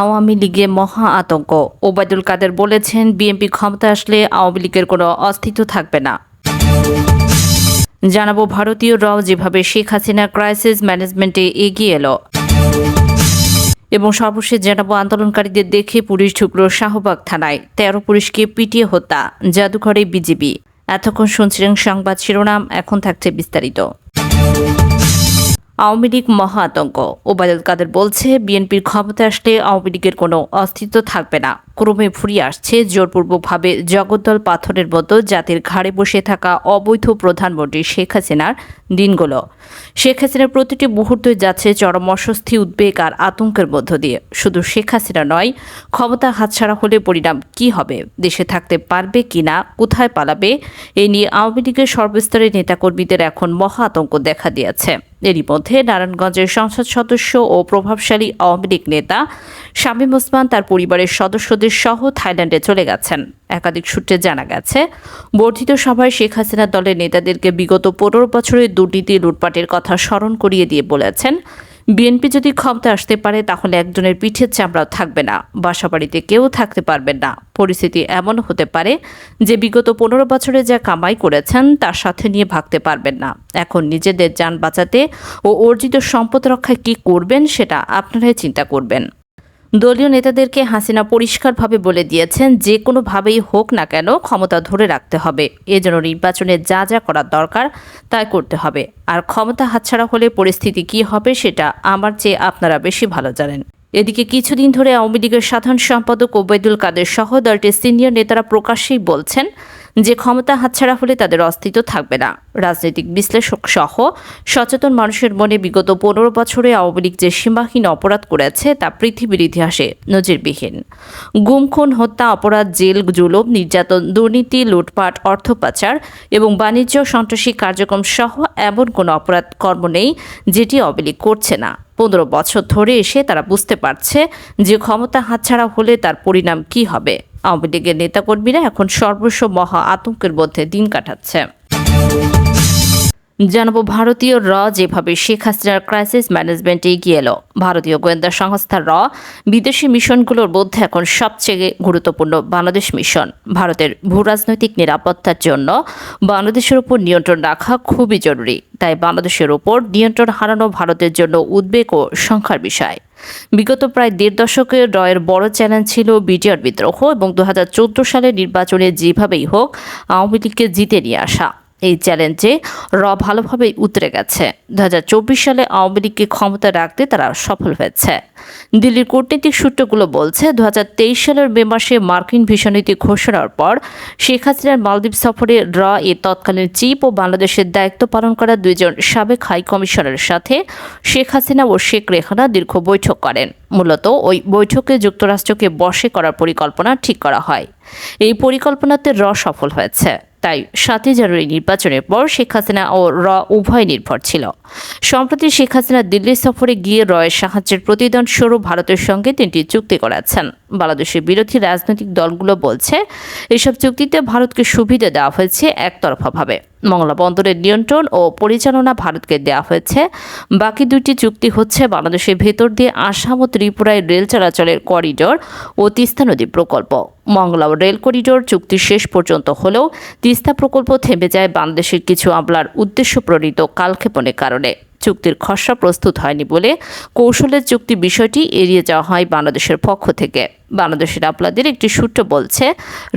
আওয়ামী লীগে মহা আতঙ্ক। ওবায়দুল কাদের বলেছেন, বিএনপি ক্ষমতা আসলে আওয়ামী লীগের কোনো অস্তিত্ব থাকবে না। জানাব ভারতীয়রাও যেভাবে শেখ হাসিনা ক্রাইসিস ম্যানেজমেন্টে এগিয়ে এলো। এবং সর্বশেষ জানাব, আন্দোলনকারীদের দেখে পুলিশ ঢুকলো শাহবাগ থানায়। তেরো পুলিশকে পিটিয়ে হত্যা, জাদুঘরে বিজেপি এতক্ষণ শুনছিলেন সংবাদ শিরোনাম, এখন থাকছে বিস্তারিত। আওয়ামী লীগ মহা আতঙ্ক ওবায়দুল কাদের বলছে, বিএনপির ক্ষমতা আসলে আওয়ামী লীগের কোনো অস্তিত্ব থাকবে না। ক্রমে ফুরিয়ে আসছে জোরপূর্বকভাবে জগদ্দল পাথরের মতো জাতির ঘাড়ে বসে থাকা অবৈধ প্রধানমন্ত্রী শেখ হাসিনার দিনগুলো। শেখ হাসিনার প্রতিটি মুহূর্তই যাচ্ছে চরম অস্বস্তি, উদ্বেগ আর আতঙ্কের মধ্য দিয়ে। শুধু শেখ হাসিনা নয়, ক্ষমতা হাতছাড়া হলে পরিণাম কি হবে? দেশে থাকতে পারবে কিনা কোথায় পালাবে? এ নিয়ে আওয়ামী লীগের সর্বস্তরের নেতাকর্মীদের এখন মহা আতঙ্ক দেখা দিয়েছে। এরই মধ্যে নারায়ণগঞ্জের সংসদ সদস্য ও প্রভাবশালী আওয়ামী লীগ নেতা শামীম ওসমান তার পরিবারের সদস্যদের সহ থাইল্যান্ডে চলে গেছেন। একাধিক সূত্রে জানা গেছে, বর্ধিত সভায় শেখ হাসিনা দলের নেতাদেরকে বিগত পনেরো বছরের দুর্নীতি, লুটপাটের কথা স্মরণ করিয়ে দিয়ে বলেছেন, বিএনপি যদি ক্ষমতা আসতে পারে তাহলে একজনের পিঠের চামড়াও থাকবে না, বাসাবাড়িতে কেউ থাকতে পারবেন না। পরিস্থিতি এমন হতে পারে যে বিগত পনেরো বছরে যা কামাই করেছেন তার সাথে নিয়ে ভাগতে পারবেন না। এখন নিজেদের যান বাঁচাতে ও অর্জিত সম্পদ রক্ষায় কী করবেন সেটা আপনারাই চিন্তা করবেন। দলীয় নেতাদেরকে হাসিনা পরিষ্কারভাবে বলে দিয়েছেন, যে কোনোভাবেই হোক না কেন ক্ষমতা ধরে রাখতে হবে। এজন্য নির্বাচনে যা যা করার দরকার তাই করতে হবে। আর ক্ষমতা হাতছাড়া হলে পরিস্থিতি কী হবে সেটা আমার চেয়ে আপনারা বেশি ভালো জানেন। এদিকে কিছুদিন ধরে আওয়ামী লীগের সাধারণ সম্পাদক ওবায়দুল কাদের সহ দলটির সিনিয়র নেতারা প্রকাশ্যেই বলছেন যে ক্ষমতা হাতছাড়া হলে তাদের অস্তিত্ব থাকবে না। রাজনৈতিক বিশ্লেষক সহ সচেতন মানুষের মনে বিগত পনেরো বছরে আওয়ামী লীগ যে সীমাহীন অপরাধ করেছে, তা পৃথিবীর ইতিহাসে নজিরবিহীন। গুম, খুন, হত্যা, অপরাধ, জেল, জুলুম, নির্যাতন, দুর্নীতি, লুটপাট, অর্থ পাচার এবং বাণিজ্য, সন্ত্রাসী কার্যক্রম সহ এমন কোনো অপরাধ কর্ম নেই যেটি আওয়ামী লীগ করছে না। পনেরো বছর ধরে এসে তারা বুঝতে পারছে যে ক্ষমতা হাতছাড়া হলে তার পরিণাম কি হবে। আওয়ামী লীগের নেতাকর্মীরা এখন সর্বস্ব মহা আতঙ্কের মধ্যে দিন কাটাচ্ছে। জানাব, ভারতীয় র যেভাবে শেখ হাসিনার ক্রাইসিস ম্যানেজমেন্টে এগিয়ে এলো। ভারতীয় গোয়েন্দা সংস্থা র বিদেশি মিশনগুলোর মধ্যে এখন সবচেয়ে গুরুত্বপূর্ণ বাংলাদেশ মিশন। ভারতের ভূরাজনৈতিক নিরাপত্তার জন্য বাংলাদেশের উপর নিয়ন্ত্রণ রাখা খুবই জরুরি। তাই বাংলাদেশের উপর নিয়ন্ত্রণ হারানো ভারতের জন্য উদ্বেগ ও সংখ্যার বিষয়। বিগত প্রায় দেড় দশকে রয়ের বড় চ্যালেঞ্জ ছিল বিটিআর বিদ্রোহ এবং দু হাজার চৌদ্দ সালের নির্বাচনে যেভাবেই হোক, আওয়ামী লীগকে জিতে নিয়ে আসা। এই চ্যালেঞ্জে র ভালোভাবেই উতরে গেছে। দু হাজার চব্বিশ সালে আওয়ামী লীগকে ক্ষমতা রাখতে তারা সফল হয়েছে। দিল্লির কূটনৈতিক সূত্রগুলো বলছে দু হাজার তেইশ সালের মে মাসে মার্কিন ভীষণনীতি ঘোষণার পর শেখ হাসিনার মালদ্বীপ সফরে র এ তৎকালীন চিফ ও বাংলাদেশের দায়িত্ব পালন করা দুইজন সাবেক হাই কমিশনারের সাথে শেখ হাসিনা ও শেখ রেহানা দীর্ঘ বৈঠক করেন। মূলত ওই বৈঠকে যুক্তরাষ্ট্রকে বসে করার পরিকল্পনা ঠিক করা হয়। এই পরিকল্পনাতে র সফল হয়েছে। তাই সাতই জানুয়ারি নির্বাচনের পর শেখ হাসিনা ও র উভয় নির্ভর ছিল। সম্প্রতি শেখ হাসিনা দিল্লি সফরে গিয়ে রয়ের সাহায্যের প্রতিদান স্বরূপ ভারতের সঙ্গে তিনটি চুক্তি করাচ্ছেন বাংলাদেশের বিরোধী রাজনৈতিক দলগুলো বলছে, এসব চুক্তিতে ভারতকে সুবিধা দেওয়া হয়েছে একতরফাভাবে। মংলা বন্দরের নিয়ন্ত্রণ ও পরিচালনা ভারতকে দেওয়া হয়েছে। বাকি দুটি চুক্তি হচ্ছে বাংলাদেশের ভেতর দিয়ে আসাম ও ত্রিপুরায় রেল চলাচলের করিডোর ও তিস্তা নদী প্রকল্প। মংলা রেল করিডোর চুক্তি শেষ পর্যন্ত হলেও তিস্তা প্রকল্প থেমে যায় বাংলাদেশের কিছু আমলার উদ্দেশ্য প্রণীত কালক্ষেপণের কারণে। চুক্তির খসড়া প্রস্তুত হয়নি বলে কৌশলের চুক্তি বিষয়টি এড়িয়ে যাওয়া হয় বাংলাদেশের পক্ষ থেকে। বাংলাদেশের আপলাদের একটি সূত্র বলছে,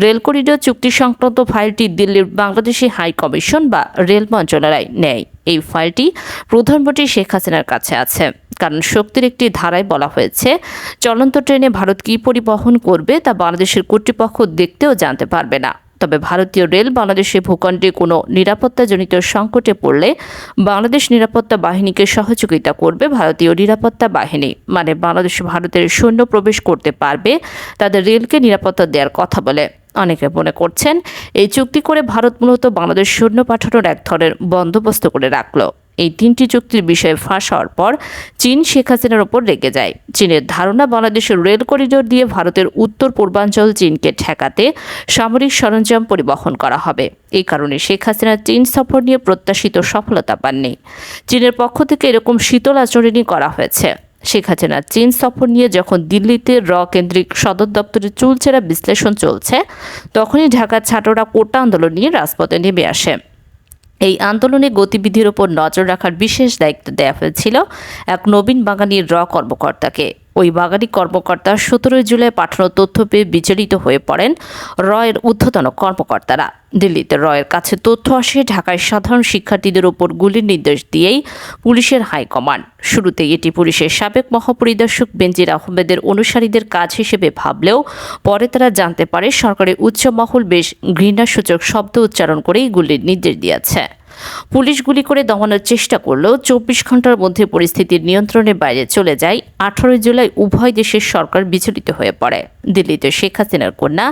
রেল করিডোর চুক্তি সংক্রান্ত ফাইলটি দিল্লির বাংলাদেশি হাই কমিশন বা রেল মন্ত্রণালয় নেয়। এই ফাইলটি প্রধানমন্ত্রী শেখ হাসিনার কাছে আছে। কারণ শক্তির একটি ধারায় বলা হয়েছে, চলন্ত ট্রেনে ভারত কী পরিবহন করবে তা বাংলাদেশের কর্তৃপক্ষ দেখতেও জানতে পারবে না। তবে ভারতীয় রেল বাংলাদেশের ভূখণ্ডে কোনো নিরাপত্তাজনিত সংকটে পড়লে বাংলাদেশ নিরাপত্তা বাহিনীকে সহযোগিতা করবে ভারতীয় নিরাপত্তা বাহিনী। মানে বাংলাদেশ ভারতের সৈন্য প্রবেশ করতে পারবে, তাদের রেলকে নিরাপত্তা দেওয়ার কথা বলে। অনেকে মনে করছেন, এই চুক্তি করে ভারত মূলত বাংলাদেশ সৈন্য পাঠানোর এক ধরনের বন্দোবস্ত করে রাখল। এই তিনটি চুক্তির বিষয়ে ফাঁস হওয়ার পর চীন শেখ হাসিনার ওপর রেগে যায়। চীনের ধারণা, বাংলাদেশের রেল করিডোর দিয়ে ভারতের উত্তর পূর্বাঞ্চল চীনকে ঠেকাতে সামরিক সরঞ্জাম পরিবহন করা হবে। এই কারণে শেখ হাসিনা চীন সফর নিয়ে প্রত্যাশিত সফলতা পাননি। চীনের পক্ষ থেকে এরকম শীতল আচরণই করা হয়েছে। শেখ হাসিনার চীন সফর নিয়ে যখন দিল্লিতে র কেন্দ্রিক সদর দপ্তরে চুলচেরা বিশ্লেষণ চলছে, তখনই ঢাকার ছাত্ররা কোটা আন্দোলন নিয়ে রাজপথে নেমে আসে। এই আন্দোলনে গতিবিধির ওপর নজর রাখার বিশেষ দায়িত্ব দেওয়া হয়েছিল এক নবীন বাঙালির র কর্মকর্তাকে। ওই বাঙালি কর্মকর্তা সতেরোই জুলাই পাঠানো তথ্য পেয়ে বিচলিত হয়ে পড়েন রয়ের ঊর্ধ্বতন কর্মকর্তারা। দিল্লিতে রয়ের কাছে তথ্য আসে, ঢাকায় সাধারণ শিক্ষার্থীদের ওপর গুলির নির্দেশ দিয়েই পুলিশের হাইকমান্ড। শুরুতে এটি পুলিশের সাবেক মহাপরিদর্শক বেনজির আহমেদের অনুসারীদের কাজ হিসেবে ভাবলেও পরে তারা জানতে পারে সরকারের উচ্চ মহল বেশ ঘৃণাসূচক শব্দ উচ্চারণ করেই গুলির নির্দেশ দিয়েছে। পুলিশ গুলি করে দমানোর চেষ্টা করলেও চব্বিশ ঘণ্টার মধ্যে পরিস্থিতির নিয়ন্ত্রণের বাইরে চলে যায়। আঠারোই জুলাই উভয় দেশের সরকার বিচলিত হয়ে পড়ে। দিল্লিতে শেখ হাসিনার কন্যা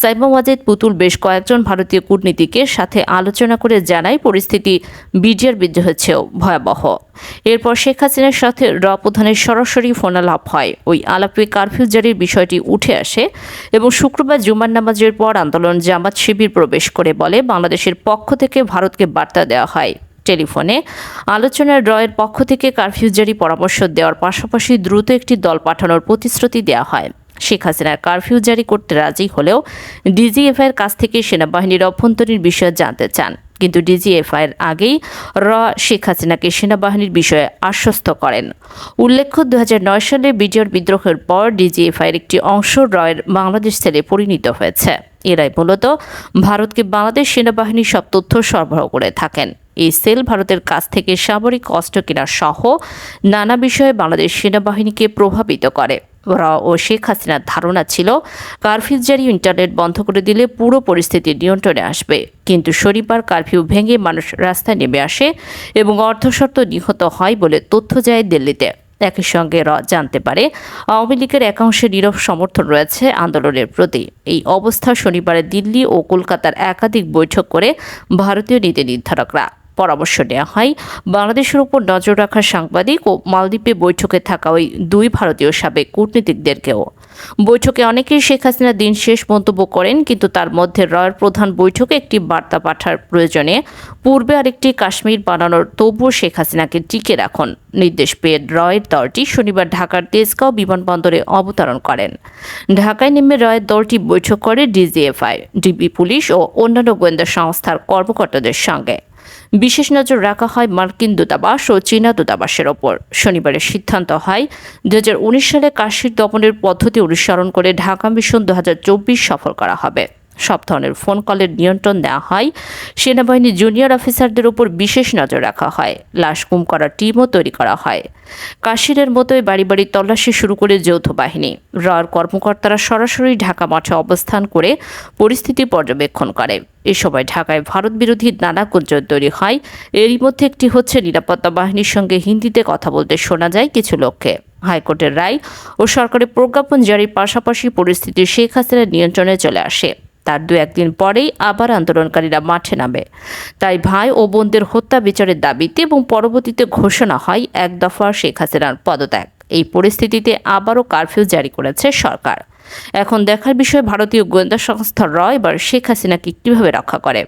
সাইমা ওয়াজেদ পুতুল বেশ কয়েকজন ভারতীয় কূটনীতিকের সাথে আলোচনা করে জানায় পরিস্থিতি বিডিআর বিদ্রোহের ভয়াবহ। এরপর শেখ হাসিনার সাথে র প্রধানের সরাসরি ফোনালাপ হয়। ওই আলাপে কারফিউ জারির বিষয়টি উঠে আসে এবং শুক্রবার জুমার নামাজের পর আন্দোলন জামাত শিবির প্রবেশ করে বলে বাংলাদেশের পক্ষ থেকে ভারতকে বার্তা দেওয়া হয়। টেলিফোনে, আলোচনার ড্রয়ের পক্ষ থেকে কারফিউ জারি পরামর্শ দেওয়ার পাশাপাশি দ্রুত একটি দল পাঠানোর প্রতিশ্রুতি দেওয়া হয়। শেখ হাসিনার কারফিউ জারি করতে রাজি হলেও ডিজিএফআইয়ের কাছ থেকে সেনাবাহিনীর অভ্যন্তরীণ বিষয়ে জানতে চান। কিন্তু ডিজিএফআইয়ের আগেই র শেখ হাসিনাকে সেনাবাহিনীর বিষয়ে আশ্বস্ত করেন। উল্লেখ্য দু হাজার নয় সালে বিজয়ের বিদ্রোহের পর ডিজিএফআইয়ের একটি অংশ রয়ের বাংলাদেশ সেলে পরিণত হয়েছে। এরাই মূলত ভারতকে বাংলাদেশ সেনাবাহিনীর সব তথ্য সরবরাহ করে থাকেন। এই সেল ভারতের কাছ থেকে সামরিক অস্ত্র কেনা সহ নানা বিষয়ে বাংলাদেশ সেনাবাহিনীকে প্রভাবিত করে। ও শেখ হাসিনার ধারণা ছিল, কারফিউ জারি ইন্টারনেট বন্ধ করে দিলে পুরো পরিস্থিতি নিয়ন্ত্রণে আসবে। কিন্তু শনিবার কারফিউ ভেঙে মানুষ রাস্তায় নেমে আসে এবং অর্ধশর্ত নিহত হয় বলে তথ্য যায় দিল্লিতে। একই সঙ্গে র জানতে পারে, আওয়ামী লীগের একাংশে নীরব সমর্থন রয়েছে আন্দোলনের প্রতি। এই অবস্থা শনিবারে দিল্লি ও কলকাতার একাধিক বৈঠক করে ভারতীয় নীতি নির্ধারকরা। পরামর্শ নেওয়া হয়। বাংলাদেশের উপর নজর রাখা সাংবাদিক ও মালদ্বীপে বৈঠকে থাকা ওই দুই ভারতীয় সাবেক কূটনীতিকদেরকেও। বৈঠকে অনেকেই শেখ হাসিনা দিন শেষ মন্তব্য করেন, কিন্তু তার মধ্যে রয়ের প্রধান বৈঠকে একটি বার্তা পাঠার প্রয়োজনে পূর্বে আরেকটি কাশ্মীর বানানোর তবুও শেখ হাসিনাকে টিকে রাখুন নির্দেশ পেয়ে রয়ের দলটি শনিবার ঢাকার তেজগাঁও বিমানবন্দরে অবতরণ করেন। ঢাকায় নেমে রয়ের দলটি বৈঠক করে ডিজিএফআই, ডিবি পুলিশ ও অন্যান্য গোয়েন্দা সংস্থার কর্মকর্তাদের সঙ্গে। বিশেষ নজর রাখা হয় মার্কিন দূতাবাস ও চীনা দূতাবাসের ওপর। শনিবারের সিদ্ধান্ত হয়, দুই হাজার উনিশ সালে কাশ্মীর দমনের পদ্ধতি অনুসরণ করে ঢাকা মিশন দু হাজার চব্বিশ সফর করা হবে। সব ধরনের ফোন কলের নিয়ন্ত্রণ দেওয়া হয়। সেনাবাহিনী জুনিয়র অফিসারদের উপর বিশেষ নজর রাখা হয়। লাশ গুম করার টিমও তৈরি করা হয়। কাশিরের মতোই বাড়ি বাড়ি তল্লাশি শুরু করে যৌথ বাহিনী। রর কর্মকর্তারা সরাসরি ঢাকা মাঠে অবস্থান করে পরিস্থিতি পর্যবেক্ষণ করে। এ সময় ঢাকায় ভারত বিরোধী নানা গুঞ্জন তৈরি হয়। এরই মধ্যে একটি হচ্ছে নিরাপত্তা বাহিনীর সঙ্গে হিন্দিতে কথা বলতে শোনা যায় কিছু লোককে। হাইকোর্টের রায় ও সরকারি প্রজ্ঞাপন জারির পাশাপাশি পরিস্থিতি শেখ হাসিনার নিয়ন্ত্রণে চলে আসে। তার দু একদিন পরেই আবার আন্দোলনকারীরা মাঠে নামে। তাই ভাই ও বোনদের হত্যা বিচারের দাবিতে এবং পরবর্তীতে ঘোষণা হয় এক দফা শেখ হাসিনার পদত্যাগ। এই পরিস্থিতিতে আবারও কারফিউ জারি করেছে সরকার। এখন দেখার বিষয়, ভারতীয় গোয়েন্দা সংস্থা রয় এবার শেখ হাসিনাকে কীভাবে রক্ষা করে?